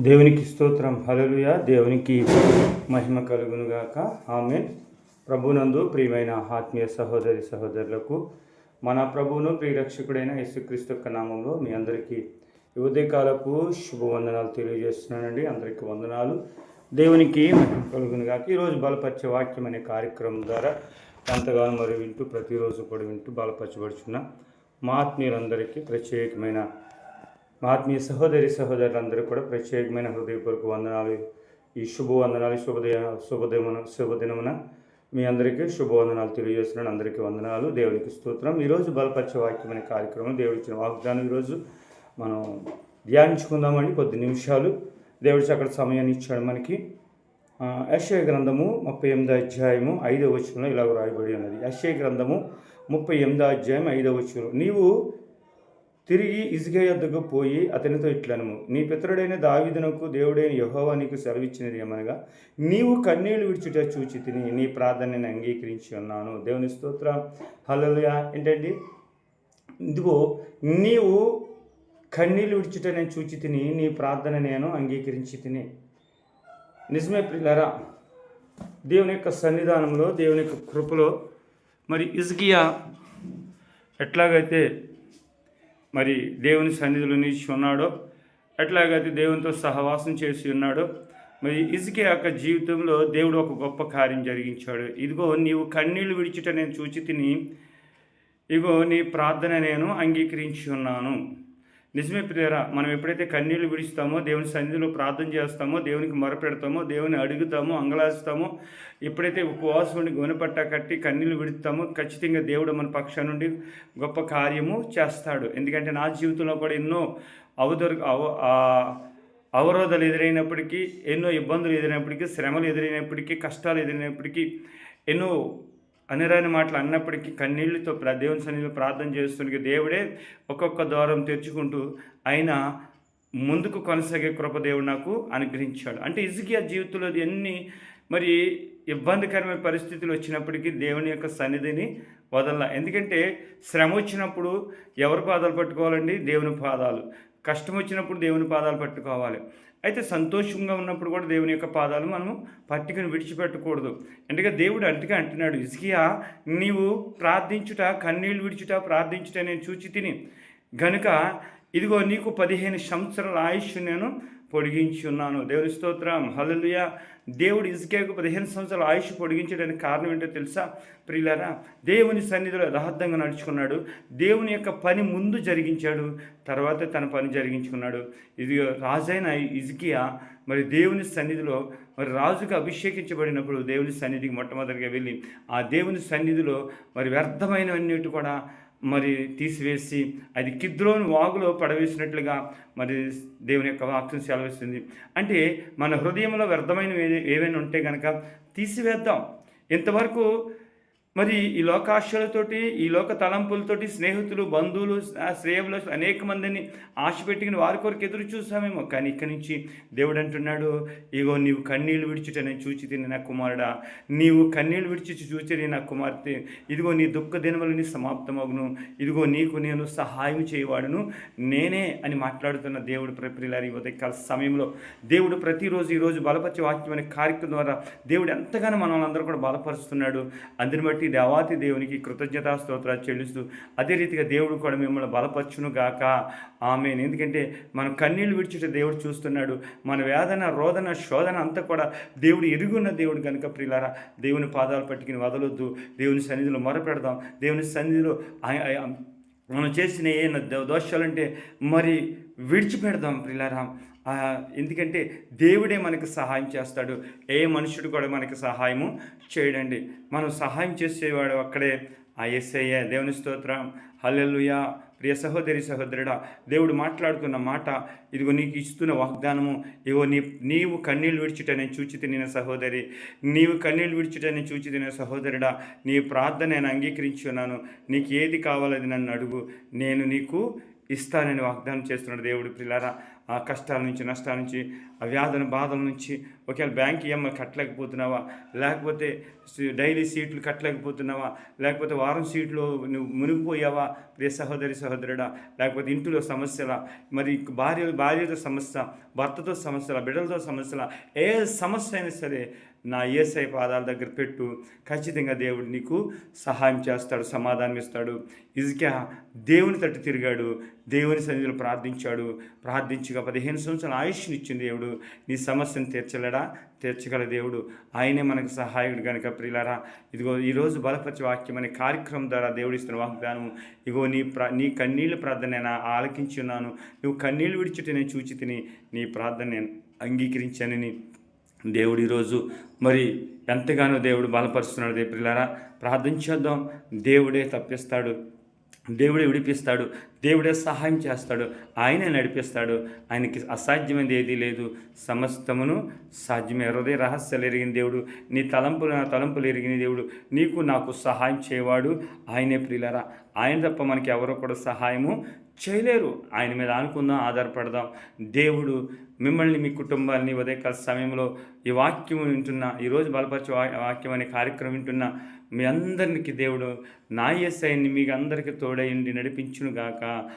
దేవునికి స్తోత్రం. హలలుయ దేవునికి మహిమ కలుగునుగాక ఆమె ప్రభునందు ప్రియమైన ఆత్మీయ సహోదరి సహోదరులకు మన ప్రభువును ప్రియరక్షకుడైన యేసుక్రీస్తు యొక్క నామంలో మీ అందరికీ ఈ శుభవందనాలు తెలియజేస్తున్నానండి. అందరికీ వందనాలు. దేవునికి మహిమ కలుగునుగాక ఈరోజు బలపరిచే వాక్యం అనే కార్యక్రమం ద్వారా ఎంతగానో మరి వింటూ ప్రతిరోజు కూడా వింటూ బలపరచబడుచున్న మా ఆత్మీయులందరికీ ప్రత్యేకమైన మా ఆత్మీయ సహోదరి సహోదరులందరూ కూడా ప్రత్యేకమైన హృదయపూర్వక వందనాలు. ఈ శుభవందనాలు శుభదయ శుభదినమున శుభదినమున మీ అందరికీ శుభవందనాలు తెలియజేస్తున్నాను. అందరికీ వందనాలు. దేవునికి స్తోత్రం. ఈరోజు బలపరిచే వాక్యమైన కార్యక్రమం దేవుడు ఇచ్చిన వాగ్దానం ఈరోజు మనం ధ్యానించుకుందామండి. కొద్ది నిమిషాలు. దేవుడు అక్కడ సమయాన్ని ఇచ్చాడు మనకి. ఆ, గ్రంథము ముప్పై ఎనిమిదో అధ్యాయము ఐదో వచనంలో ఇలా రాయబడి ఉన్నది. యెషయా గ్రంథము ముప్పై ఎనిమిదో అధ్యాయం ఐదో వచనం నీవు తిరిగి ఇసుక యొద్దకు పోయి అతనితో ఇట్లనము నీ పితరుడైన దావిదనకు దేవుడైన యహోవా నీకు సెలవిచ్చినది ఏమనగా నీవు కన్నీళ్ళు విడిచుట చూచి తిని నీ ప్రార్థనని అంగీకరించి ఉన్నాను. దేవుని స్తోత్రం. హలోయా ఏంటండి? ఇదిగో నీవు కన్నీళ్ళు విడిచుట నేను చూచి తిని నీ ప్రార్థన నేను అంగీకరించి తిని. నిజమే పిల్లరా దేవుని యొక్క సన్నిధానంలో దేవుని యొక్క కృపలో మరి ఇసుకియా ఎట్లాగైతే మరి దేవుని సన్నిధిలో నిలిచి ఉన్నాడో ఎట్లాగైతే దేవునితో సహవాసం చేసి ఉన్నాడో మరి ఇసుకే యొక్క జీవితంలో దేవుడు ఒక గొప్ప కార్యం జరిగించాడు. ఇదిగో నీవు కన్నీళ్ళు విడిచిట నేను చూచి తిని ఇగో నీ ప్రార్థన నేను అంగీకరించి ఉన్నాను. నిజమే ప్రియరా మనం ఎప్పుడైతే కన్నీళ్ళు విడుస్తామో దేవుని సన్నిధిలో ప్రార్థన చేస్తామో దేవునికి మొరపెడతామో దేవుని అడుగుతామో అంగలాస్తామో ఎప్పుడైతే ఉపవాసం నుండి గుణపట్ట కట్టి కన్నీళ్ళు విడుతామో ఖచ్చితంగా దేవుడు మన పక్ష నుండి గొప్ప కార్యము చేస్తాడు. ఎందుకంటే నా జీవితంలో కూడా ఎన్నో అవదొర అవ అవరోధాలు ఎదురైనప్పటికీ ఎన్నో ఇబ్బందులు ఎదురైనప్పటికీ శ్రమలు ఎదురైనప్పటికీ కష్టాలు ఎదురైనప్పటికీ ఎన్నో అనిరాని మాటలు అన్నప్పటికీ కన్నీళ్ళతో ప్ర- దేవుని సన్నిధిలో ప్రార్థన చేస్తుండగా దేవుడే ఒక్కొక్క ద్వారం తెరుచుకుంటూ ఆయన ముందుకు కొనసాగే కృప దేవుడు నాకు అనుగ్రహించాడు. అంటే ఇసుకియా జీవితంలో ఎన్ని మరి ఇబ్బందికరమైన పరిస్థితులు వచ్చినప్పటికీ దేవుని యొక్క సన్నిధిని వదల ఎందుకంటే శ్రమ వచ్చినప్పుడు ఎవరి పాదాలు పట్టుకోవాలండి? దేవుని పాదాలు. కష్టం వచ్చినప్పుడు దేవుని పాదాలు పట్టుకోవాలి. అయితే సంతోషంగా ఉన్నప్పుడు కూడా దేవుని యొక్క పాదాలు మనము పట్టుకుని విడిచిపెట్టకూడదు. ఎందుకంటే దేవుడు అంటుగా అంటున్నాడు ఇసుకియా నీవు ప్రార్థించుట కన్నీళ్ళు విడిచుట ప్రార్థించుట నేను చూచి తిని. గనుక ఇదిగో నీకు పదిహేను సంవత్సరాల ఆయుష్ నేను పొడిగించి ఉన్నాను. దేవుని స్తోత్రం. హలలుయ దేవుడు ఇసుకేకు పదిహేను సంవత్సరాల ఆయుష్ పొడిగించడానికి కారణం ఏంటో తెలుసా? ప్రియులారా దేవుని సన్నిధిలో యథార్థంగా నడుచుకున్నాడు. దేవుని యొక్క పని ముందు జరిగించాడు. తర్వాత తన పని జరిగించుకున్నాడు. ఇది రాజైన ఇజ్కియా మరి దేవుని సన్నిధిలో మరి రాజుగా అభిషేకించబడినప్పుడు దేవుని సన్నిధికి మొట్టమొదటిగా వెళ్ళి ఆ దేవుని సన్నిధిలో మరి వ్యర్థమైనవన్నిటి కూడా మరి తీసివేసి అది కిద్రోని వాగులో పడవేసినట్లుగా మరి దేవుని యొక్క వాక్యం సెలవిస్తుంది. అంటే మన హృదయంలో వ్యర్థమైనవి ఏవైనా ఉంటే కనుక తీసివేద్దాం. ఇంతవరకు మరి ఈ లోకాశలతోటి ఈ లోక తలంపులతోటి స్నేహితులు బంధువులు ఆ అనేక మందిని ఆశ పెట్టుకుని వారి కొరకు ఎదురు చూసామేమో కానీ ఇక్కడి నుంచి దేవుడు అంటున్నాడు ఇగో నీవు కన్నీళ్ళు విడిచుట నేను చూచి తిని నా కుమారుడా. నీవు కన్నీళ్ళు విడిచి చూచి నా కుమార్తె. ఇదిగో నీ దుఃఖ దినములని సమాప్తమగును. ఇదిగో నీకు నేను సహాయం చేయవాడును. నేనే అని మాట్లాడుతున్న దేవుడు ప్రప్రిలారి ఉదయకాల సమయంలో దేవుడు ప్రతిరోజు ఈరోజు బలపరిచే వాక్యం అనే కార్యక్రమం ద్వారా దేవుడు ఎంతగానో మనల్ అందరూ కూడా బలపరుస్తున్నాడు. అందుని బట్టి దేవాతి దేవునికి కృతజ్ఞతా స్తోత్రాలు చెల్లిస్తూ అదే రీతిగా దేవుడు కూడా మిమ్మల్ని బలపరచును గాక ఆమె ఎందుకంటే మనం కన్నీళ్ళు విడిచిట దేవుడు చూస్తున్నాడు. మన వేదన రోదన శోధన అంతా కూడా దేవుడు ఎరుగున్న దేవుడు కనుక ప్రియులారా దేవుని పాదాలు పట్టుకుని వదలొద్దు. దేవుని సన్నిధిలో మొరపెడదాం. దేవుని సన్నిధిలో మనం చేసిన ఏ దోషాలంటే మరి విడిచిపెడదాం ప్రిలారా ఎందుకంటే దేవుడే మనకు సహాయం చేస్తాడు. ఏ మనుషుడు కూడా మనకి సహాయము చేయడండి. మనం సహాయం చేసేవాడు అక్కడే. ఆ ఎస్ఐయ దేవుని స్తోత్రం. హల్లెలూయా. ప్రియ సహోదరి సహోదరుడా దేవుడు మాట్లాడుతున్న మాట ఇదిగో నీకు ఇస్తున్న వాగ్దానము. ఇవో నీ నీవు కన్నీళ్ళు విడిచుట నేను చూచి తినిన సహోదరి. నీవు కన్నీళ్ళు విడిచుట నేను చూచి తిన సహోదరుడా. నీ ప్రార్థన నేను అంగీకరించి ఉన్నాను. నీకు ఏది కావాలది నన్ను అడుగు. నేను నీకు ఇస్తానని వాగ్దానం చేస్తున్నాడు దేవుడు పిల్లారా ఆ కష్టాల నుంచి నష్టాల నుంచి ఆ వ్యాధుల బాధల నుంచి ఒకవేళ బ్యాంక్ ఈఎంఐ కట్టలేకపోతున్నావా? లేకపోతే డైలీ సీట్లు కట్టలేకపోతున్నావా? లేకపోతే వారం సీట్లు నువ్వు మునిగిపోయావా? ప్రియ సహోదరి సహోదరుడా లేకపోతే ఇంటిలో సమస్యల? మరి భార్య భార్యతో సమస్య భర్తతో సమస్యల బిడ్డలతో సమస్యల? ఏ సమస్య అయినా సరే నా ఏసఐ పాదాల దగ్గర పెట్టు. ఖచ్చితంగా దేవుడు నీకు సహాయం చేస్తాడు సమాధానం ఇస్తాడు. ఇజిక్యా దేవుని తట్టు తిరిగాడు. దేవుని సన్నిధిలో ప్రార్థించాడు. ప్రార్థించగా పదిహేను సంవత్సరాల ఆయుష్ని ఇచ్చింది దేవుడు. నీ సమస్యను తీర్చలేడా? తీర్చగల దేవుడు. ఆయనే మనకు సహాయకుడు కనుక ప్రియులారా. ఇదిగో ఈరోజు బలపరిచే వాక్యం అనే కార్యక్రమం ద్వారా దేవుడు ఇస్తున్న వాగ్దానం ఇగో నీ ప్ర నీ కన్నీళ్ళ ప్రార్థన నేను ఆలకించి ఉన్నాను. నువ్వు కన్నీళ్ళు విడిచితే నేను చూచి తిని నీ ప్రార్థన నేను అంగీకరించానని దేవుడు ఈరోజు మరి ఎంతగానో దేవుడు బలపరుస్తున్నాడు దేప్రిలారా ప్రార్థన చేద్దాం. దేవుడే తప్పిస్తాడు. దేవుడే విడిపిస్తాడు. దేవుడే సహాయం చేస్తాడు. ఆయనే నడిపిస్తాడు. ఆయనకి అసాధ్యమైనది ఏదీ లేదు. సమస్తమును సాధ్యమే. హృదయ రహస్యాలు ఎరిగిన దేవుడు నీ తలంపులు నా తలంపులు ఎరిగిన దేవుడు నీకు నాకు సహాయం చేయవాడు ఆయనే ప్రియులరా. ఆయన తప్ప మనకి ఎవరో కూడా సహాయము చేయలేరు. ఆయన మీద అనుకుందాం ఆధారపడదాం. దేవుడు మిమ్మల్ని మీ కుటుంబాన్ని ఉదయకాల సమయంలో ఈ వాక్యం వింటున్న ఈరోజు బలపరిచే వా- వాక్యం అనే కార్యక్రమం వింటున్న మీ అందరికి దేవుడు నా ఎస్ఐని మీకు అందరికీ తోడయండి నడిపించును గాక.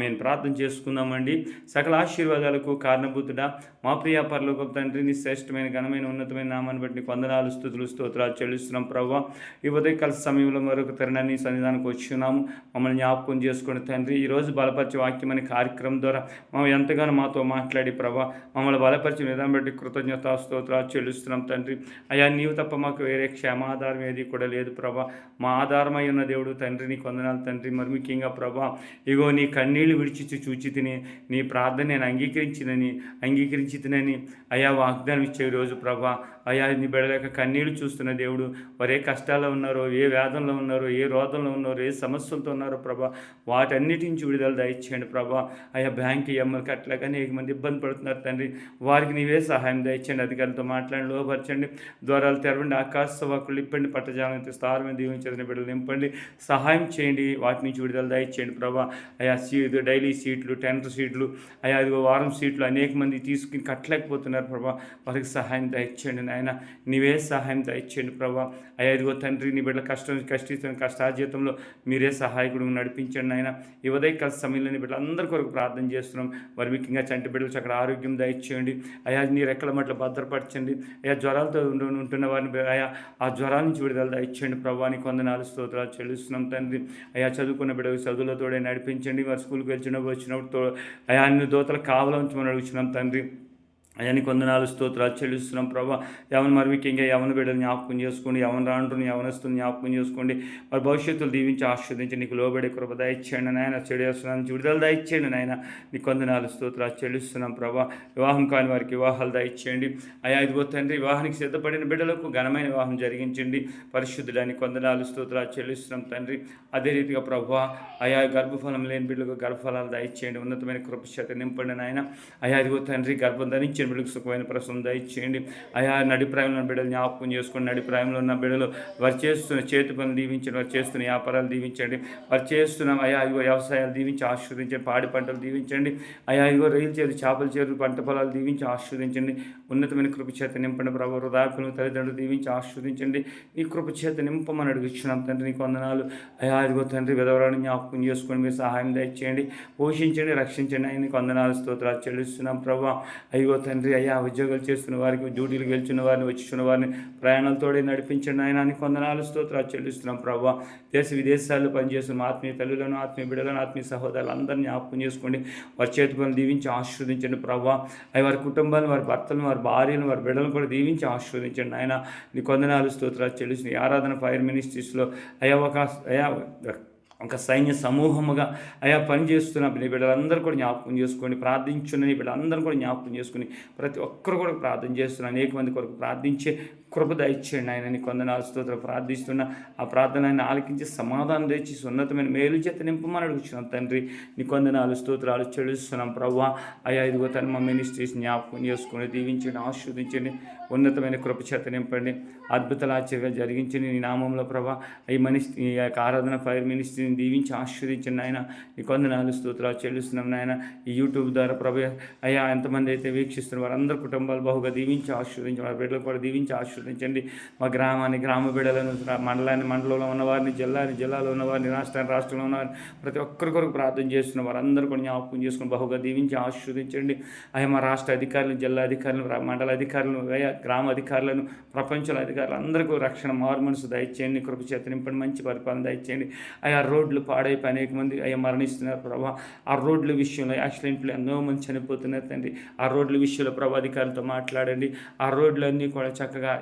మేము ప్రార్థన చేసుకుందామండి. సకల ఆశీర్వాదాలకు కారణభూతుడా మా ప్రియ పరలోక తండ్రి నీ శ్రేష్టమైన ఘనమైన ఉన్నతమైన నామాన్ని బట్టి నీకు వందనాలు స్థుతులు స్తోత్రాలు చెల్లిస్తున్నాం ప్రవ్వ. ఈ ఉదయకాల సమయంలో మరొక తరుణాన్ని సన్నిధానికి వచ్చున్నాము మమ్మల్ని జ్ఞాపకం చేసుకుని తండ్రి ఈరోజు బలపరిచే వాక్యం అనే కార్యక్రమం ద్వారా మేము ఎంతగానో మాతో మాట్లాడి ప్రభా మమ్మల్ని బలపరిచిన విధానం బట్టి కృతజ్ఞత స్తోత్రాలు చెల్లిస్తున్నాం తండ్రి. అయ్యా నీవు తప్ప మాకు వేరే క్షేమాధారం ఏది కూడా లేదు ప్రభా మా ఆధారమై ఉన్న దేవుడు తండ్రి నీకు వందనాలు తండ్రి. మరి ముఖ్యంగా ప్రభా ఇగో నీ కన్నీళ్ళు విడిచి చూచి తిని నీ ప్రార్థన నేను అంగీకరించినని అంగీకరించి తినని అయా వాగ్దానం ఇచ్చే రోజు ప్రభా అయా నీ బిడలేక కన్నీళ్ళు చూస్తున్న దేవుడు. వారు ఏ కష్టాల్లో ఉన్నారో ఏ వేదంలో ఉన్నారో ఏ రోదంలో ఉన్నారో ఏ సమస్యలతో ఉన్నారో ప్రభా వాటన్నిటి నుంచి విడుదల దయచేయండి ప్రభా. అయ్యా బ్యాంక్ ఎమ్మలు కట్టలేక అనేక మంది ఇబ్బంది పడుతున్నారు తండ్రి. వారికి నీవే సహాయం దయచేయండి. అధికారులతో మాట్లాడి లోపరచండి ద్వారాలు తెరవండి. ఆకాశ వాకులు ఇప్పండి పట్టజాలని స్థారమైన దీవించిన బిడ్డలు నింపండి. సహాయం చేయండి. వాటి నుంచి విడుదల దయచేయండి ప్రభా. అయా సీట్ డైలీ సీట్లు టెంటర్ సీట్లు. అయా ఇదిగో వారం సీట్లు అనేక మంది తీసుకుని కట్టలేకపోతున్నారు ప్రభా. వారికి సహాయం దయచేయండి. నాయన నీవే సహాయం దయచేయండి ప్రభా. అయ్యా ఇదిగో తండ్రి నీ బిడ్డల కష్టం కష్టిస్తున్న కష్టాజీతంలో మీరే సహాయకుడు నడిపించండి నాయన ఈ కలిసి సమయంలో నీ బిడ్డలందరి కొరకు ప్రార్థన చేస్తున్నాం. వారి ముఖ్యంగా చంటి బిడ్డలు అక్కడ ఆరోగ్యం దయచేయండి. అయా నీ రెక్కల మట్ల భద్రపరచండి. అయా జ్వరాలతో ఉంటున్న వారిని అయా ఆ జ్వరాల నుంచి విడుదల దయచేయండి ప్రభానికి కొందనాలు స్తోత్రాలు చెల్లిస్తున్నాం తండ్రి. అయా చదువుకున్న బిడ్డకు చదువులతోడే నడిపించండి. వారి స్కూల్కి వెళ్ళినప్పుడు వచ్చినప్పుడు తో- అయా అన్ని దోతలు కావాలని అడుగుతున్నాం తండ్రి. అయ్యాని కొందనాలు స్తోత్రాలు చెల్లిస్తున్నాం ప్రభా. ఎవరిని మరి ముఖ్యంగా యవన బిడ్డలు జ్ఞాపకం చేసుకోండి యవన రాంటుని యవనస్తుని జ్ఞాపకం చేసుకోండి. వారి భవిష్యత్తులు దీవించి ఆస్వాదించి నీకు లోబడే కృప దయచేయండి నాయన. చెడు చేస్తున్నాను విడుదల దయచేయండి నాయన. నీ కొందనాలు స్తోత్రాలు చెల్లిస్తున్నాం ప్రభా. వివాహం కాని వారికి వివాహాలు దయచేయండి. అయ్యా ఇదిగో తండ్రి వివాహానికి సిద్ధపడిన బిడ్డలకు ఘనమైన వివాహం జరిగించండి. పరిశుద్ధులని కొందనాలు స్తోత్రాలు చెల్లిస్తున్నాం తండ్రి. అదే రీతిగా ప్రభా అయా గర్భఫలం లేని బిడ్డలకు గర్భఫలాలు దయచేయండి. ఉన్నతమైన కృపశత నింపండి నాయన. అయా ఇదిగో తండ్రి గర్భం ధరించిన బిడ్డకు సుఖమైన ప్రసవం దయచేయండి. అయా నడి ప్రాయంలో ఉన్న బిడ్డలు జ్ఞాపకం చేసుకుని నడి ప్రాయంలో ఉన్న బిడ్డలు వారు చేస్తున్న చేతి పనులు దీవించండి వారు చేస్తున్న వ్యాపారాలు దీవించండి. వారు చేస్తున్న అయా ఇగో వ్యవసాయాలు దీవించి ఆశీర్వదించండి. పాడి పంటలు దీవించండి. అయా ఇగో రైలు చేరు చేపల చేరు పంట పొలాలు దీవించి ఆశీర్వదించండి. ఉన్నతమైన కృప చేత నింపండి ప్రభు. వృధాకులను తల్లిదండ్రులు దీవించి ఆశీర్వదించండి. ఈ కృప చేత నింపమని అడుగుచున్నాం తండ్రి నీకు వందనాలు. అయా ఇదిగో తండ్రి విధవరాన్ని జ్ఞాపకం చేసుకొని మీరు సహాయం దయచేయండి. పోషించండి రక్షించండి. ఆయనకు వందనాలు స్తోత్రాలు చెల్లిస్తున్నాం ప్రభు. అయ్యో తండ్రి అయ్యా ఉద్యోగాలు చేస్తున్న వారికి డ్యూటీలు గెలుచున్న వారిని వచ్చిన వారిని ప్రయాణాలతోడే నడిపించండి ఆయన అని కొందనాలు స్తోత్రాలు చెల్లిస్తున్నాం ప్రభావ దేశ విదేశాల్లో పనిచేస్తున్న ఆత్మీయ తల్లులను ఆత్మీయ బిడ్డలను ఆత్మీయ సహోదరులు అందరినీ జ్ఞాపకం చేసుకోండి. వారి చేతి పనులు దీవించి ఆశీర్వదించండి ప్రభావ అవి వారి కుటుంబాలను వారి భర్తలను వారి భార్యను వారి బిడ్డలను కూడా దీవించి ఆశీర్వదించండి ఆయన నీ కొందనాలు స్తోత్రాలు చెల్లిస్తున్నాయి ఆరాధన ఫైర్ మినిస్ట్రీస్లో అయ్యా ఒక అయా ఒక సైన్య సమూహముగా అయా పనిచేస్తున్న నీ బిడ్డలందరూ కూడా జ్ఞాపకం చేసుకొని ప్రార్థించున్న నీ బిడ్డలందరూ కూడా జ్ఞాపకం చేసుకుని ప్రతి ఒక్కరు కూడా ప్రార్థన చేస్తున్న అనేక మంది కొరకు ప్రార్థించే కృప దయచేయండి ఆయన నీ కొందనాలు స్తోత్ర ప్రార్థిస్తున్న ఆ ప్రార్థన ఆయన ఆలకించి సమాధానం తెచ్చి ఉన్నతమైన మేలు చేత నింపమని అడుగుతున్నాం తండ్రి. నీ కొందనాలు స్తోత్రాలు చెల్లిస్తున్నాం ప్రవ్వా. అయా ఇదిగో తన మా మినిస్ట్రీస్ జ్ఞాపకం చేసుకొని దీవించండి ఆశీర్వదించండి ఉన్నతమైన కృప చేత నింపండి. అద్భుతాలు ఆశ్చర్యాలు జరిగించండి నీ నామంలో ప్రభా ఈ మనిషి ఈ యొక్క ఆరాధన ఫైర్ మినిస్ట్రీని దీవించి ఆశీర్వదించండి నాయన. నీ కొందనాలు స్తోత్రాలు చెల్లిస్తున్నాం నాయన. ఈ యూట్యూబ్ ద్వారా ప్రభు అయ్యా ఎంతమంది అయితే వీక్షిస్తున్నారు వారందరి కుటుంబాలు బహుగా దీవించి ఆశీర్వదించి వారి బిడ్డలు కూడా దీవించి ఆశీర్వదించండి మా గ్రామాన్ని గ్రామ బిడ్డలను మండలాన్ని మండలంలో ఉన్నవారిని జిల్లాని జిల్లాలో ఉన్నవారిని రాష్ట్రాన్ని రాష్ట్రంలో ఉన్నవారిని ప్రతి ఒక్కరి కొరకు ప్రార్థన చేస్తున్న వారందరూ కూడా జ్ఞాపకం చేసుకుని బహుగా దీవించి ఆశీర్వదించండి. అయ్యా మా రాష్ట్ర అధికారులు జిల్లా అధికారులను మండల అధికారులను గ్రామ అధికారులను ప్రపంచంలో అధికారులు అందరికీ రక్షణ మారు మనసు దయచేయండి. కృప చేత నింపండి మంచి పరిపాలన దయచేయండి. అయ్యా రోడ్లు పాడైపోయి అనేక మంది అయ్యా మరణిస్తున్నారు ప్రభా. ఆ రోడ్ల విషయంలో యాక్సిడెంట్లు ఎన్నో మంది చనిపోతున్నారు తండ్రి. ఆ రోడ్ల విషయంలో ప్రభా అధికారులతో మాట్లాడండి. ఆ రోడ్లన్నీ కూడా చక్కగా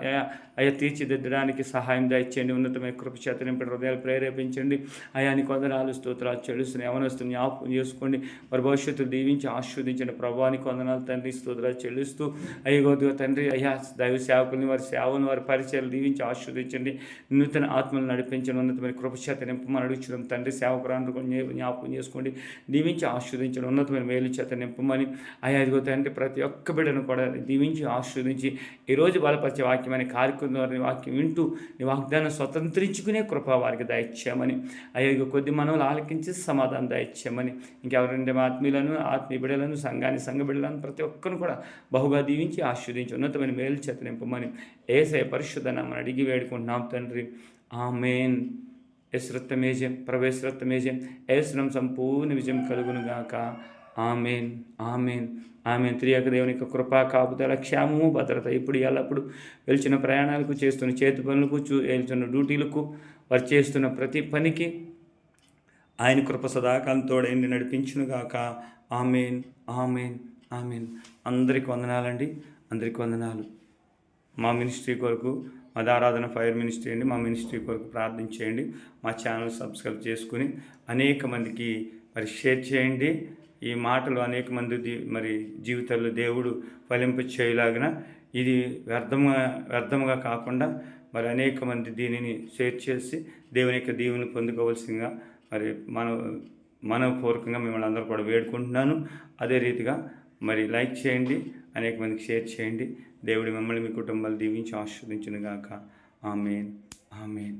అయ్యా తీర్చిదిద్దడానికి సహాయం దయచేయండి ఉన్నతమైన కృప చేత హృదయాలు ప్రేరేపించండి. అయ్యా నీ కొందనాలు స్తోత్రాలు చెల్లిస్తున్నాయి యవనస్తుని జ్ఞాపకం చేసుకోండి. వారి భవిష్యత్తు దీవించి ఆస్వాదించిన ప్రభానికి కొందనాలు తండ్రి స్తోత్రాలు చెల్లిస్తూ అయ్యగోదుగా తండ్రి అయ్యా దైవ సేవకుల్ని వారి సేవను వారి పరిచయాలు దీవించి ఆస్వాదించండి నూతన ఆత్మలు నడిపించండి. ఉన్నతమైన కృపచేత నింపమని అడుగుతున్నాం తండ్రి సేవకురాను జ్ఞాపకం చేసుకోండి. దీవించి ఆస్వాదించండి ఉన్నతమైన మేలు చేత నింపమని అయ్యా ఇదిగో తండ్రి ప్రతి ఒక్క బిడ్డను కూడా దీవించి ఆస్వాదించి ఈరోజు బలపరిచే వాక్యమని అనే కార్యక్రమం ద్వారా నీ వాక్యం వింటూ నీ వాగ్దానం స్వతంత్రించుకునే కృప వారికి దయచేయమని. అయ్యో కొద్ది మనవులు ఆలకించి సమాధానం దయచేయమని. ఇంకెవరంటే మా ఆత్మీయులను ఆత్మీయ బిడలను సంఘాన్ని సంఘ బిడ్డలను ప్రతి ఒక్కరిని కూడా బహుగా దీవించి ఆస్వాదించి ఉన్నతమైన మేలు చేత నింపమని ఏసయ పరిశుద్ధ నామని అడిగి వేడుకుంటున్నాం తండ్రి. ఆమెన్. యశ్రత్తమేజం ప్రవేశరత్తమేజం ఏసునం సంపూర్ణ విజయం కలుగునుగాక. ఆమెన్. ఆమెన్. ఆమె త్రియక దేవుని యొక్క కృపా కాపుదల క్షేమము భద్రత ఇప్పుడు ఎల్లప్పుడు వెళ్చిన ప్రయాణాలకు చేస్తున్న చేతి పనులకు చూ వెళ్తున్న డ్యూటీలకు వారు చేస్తున్న ప్రతి పనికి ఆయన కృప సదాకాలం తోడైంది నడిపించును గాక ఆమెన్ ఆమెన్ ఆమెన్. అందరికి వందనాలండి. అందరికి వందనాలు. మా మినిస్ట్రీ కొరకు మా మదారాధన ఫైర్ మినిస్ట్రీ అండి. మా మినిస్ట్రీ కొరకు ప్రార్థన చేయండి. మా ఛానల్ సబ్స్క్రైబ్ చేసుకుని అనేక మందికి మరి షేర్ చేయండి. ఈ మాటలు అనేక మంది మరి జీవితాల్లో దేవుడు ఫలింపు చేయలాగిన ఇది వ్యర్థంగా వ్యర్థంగా కాకుండా మరి అనేక మంది దీనిని షేర్ చేసి దేవుని యొక్క దీవుని పొందుకోవాల్సిందిగా మరి మన మనపూర్వకంగా మిమ్మల్ని అందరూ కూడా వేడుకుంటున్నాను. అదే రీతిగా మరి లైక్ చేయండి అనేక మందికి షేర్ చేయండి. దేవుడు మిమ్మల్ని మీ కుటుంబాలు దీవించి ఆస్వాదించును గాక ఆమెన్. ఆమెన్.